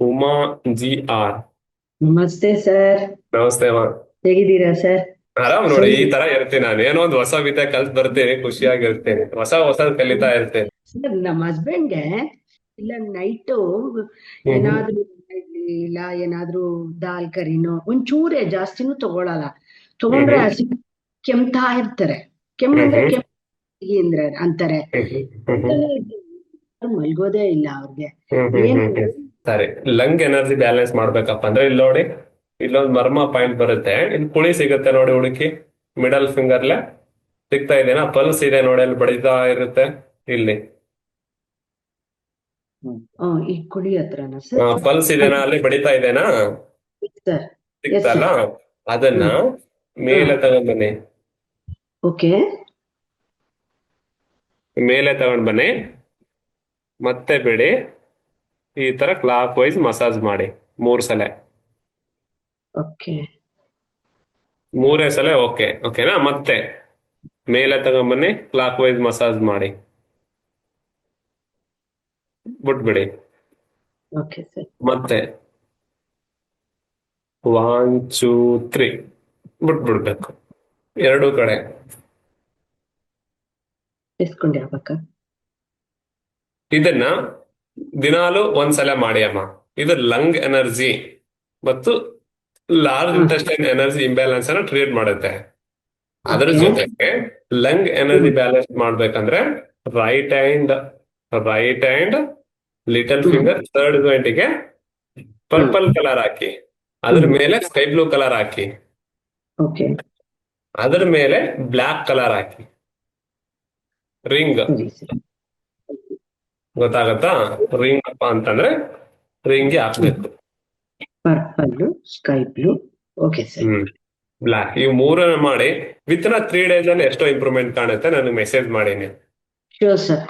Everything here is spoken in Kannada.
Uma G R. ನಮಸ್ತೆ ಸರ್. ನಮಸ್ತೆ ಅಮ್ಮ. ಹೇಗಿದ್ದೀರಾ ಸರ್? ಆರಾಮ್ ನೋಡಿ ಈ ತರ ಇರ್ತೀನಿ ನಾನು. ಏನೋ ಒಂದು ಹೊಸ ವಿದ್ಯೆ ಕಲ್ತ್ ಬರ್ತೀನಿ ಖುಷಿಯಾಗಿರ್ತೇನೆ ಹೊಸ ಹೊಸ ಕಲಿತಾ ಇರ್ತೇನೆ. ಸರ್ ನಮ್ಮ ಹಸ್ಬೆಂಡ್ಗೆ ಇಲ್ಲ ನೈಟು ಏನಾದ್ರೂ ಇಲ್ಲ ಏನಾದ್ರೂ ದಾಲ್ ಕರಿನೋ ಒಂಚೂರೇ ಜಾಸ್ತಿನೂ ತಗೊಳಲ್ಲ. ತಗೊಂಡ್ರೆ ಹಸಿ ಕೆಮ್ತಾ ಇರ್ತಾರೆ. ಕೆಮ್ಮಂದ್ರೆ. ಕೆಮ್ಮಿ ಅಂದ್ರೆ ಅಂತಾರೆ. ಮಲ್ಗೋದೇ ಇಲ್ಲ ಅವ್ರಿಗೆ. ಏನ್ ಸರಿ ಲಂಗ್ ಎನರ್ಜಿ ಬ್ಯಾಲೆನ್ಸ್ ಮಾಡ್ಬೇಕಪ್ಪ ಅಂದ್ರೆ ಇಲ್ಲಿ ನೋಡಿ ಇಲ್ಲೊಂದು ಮರ್ಮ ಪಾಯಿಂಟ್ ಬರುತ್ತೆ. ಇಲ್ಲಿ ಕುಳಿ ಸಿಗುತ್ತೆ ನೋಡಿ ಹುಡುಕಿ ಮಿಡಲ್ ಫಿಂಗರ್ಲೆ ಸಿಗ್ತಾ ಇದೆನಾ? ಪಲ್ಸ್ ಇದೆ ನೋಡಿ ಅಲ್ಲಿ ಬಡಿತಾ ಇರುತ್ತೆ ಇಲ್ಲಿ. ಪಲ್ಸ್ ಇದೆನಾ? ಅಲ್ಲಿ ಬಡಿತಾ ಇದೆನಾ? ಸಿಗ್ತಲ್ಲ? ಅದನ್ನ ಮೇಲೆ ತಗೊಂಡ್ ಬನ್ನಿ. ಓಕೆ. ಮೇಲೆ ತಗೊಂಡ್ ಬನ್ನಿ. ಮತ್ತೆ ಬಿಡಿ. ಈ ತರ ಕ್ಲಾಕ್ ವೈಸ್ ಮಸಾಜ್ ಮಾಡಿ ಮೂರ್ ಸಲ. ಓಕೆ ಮೂರೇ ಸಲ ಓಕೆ ಓಕೆನಾ ಮತ್ತೆ. ಮೇಲೆ ತಗೊಂಬನ್ನಿ ಕ್ಲಾಕ್ ವೈಸ್ ಮಸಾಜ್ ಮಾಡಿ. ಬಿಟ್ಬಿಡಿ. ಓಕೆ ಸರ್ ಮತ್ತೆ. ಒನ್ ಟೂ ತ್ರೀ ಬಿಟ್ಬಿಡ್ಬೇಕು. ಎರಡೂ ಕಡೆ. ಇದನ್ನ ದಿನಾಲು ಒಂದ್ಸಲ ಮಾಡಿ ಅಮ್ಮ. ಇದು ಲಂಗ್ ಎನರ್ಜಿ ಮತ್ತು ಲಾರ್ಜ್ ಇಂಟೆಸ್ಟೈನ್ ಎನರ್ಜಿ ಇಂಬ್ಯಾಲೆನ್ಸ್ ಅನ್ನ ಟ್ರೀಟ್ ಮಾಡುತ್ತೆ. ಅದರ ಜೊತೆಗೆ ಲಂಗ್ ಎನರ್ಜಿ ಬ್ಯಾಲೆನ್ಸ್ ಮಾಡ್ಬೇಕಂದ್ರೆ right hand right hand little. Finger third ಜಾಯಿಂಟಿಗೆ purple colour ಹಾಕಿ. ಅದ್ರ ಮೇಲೆ ಸ್ಕೈ ಬ್ಲೂ ಕಲರ್ ಹಾಕಿ. ಓಕೆ. ಅದ್ರ ಮೇಲೆ ಬ್ಲಾಕ್ ಕಲರ್ ಹಾಕಿ. ರಿಂಗ್. ಗೊತ್ತಾಗತ್ತಾ? ರಿಂಗ್ ಅಪ್ಪ ಅಂತಂದ್ರೆ ರಿಂಗ್ ಹಾಕ್ಬೇಕು. Purple sky blue okay sir black ಇವ್ ಮೂರನ್ನ ಮಾಡಿ ವಿತ್ನ ತ್ರೀ ಡೇಸ್ ಅಲ್ಲಿ ಎಷ್ಟೋ ಇಂಪ್ರೂವ್ಮೆಂಟ್ ಕಾಣುತ್ತೆ? ನನಗೆ ಮೆಸೇಜ್ ಮಾಡಿ ನೀವು ಶೋರ್ ಸರ್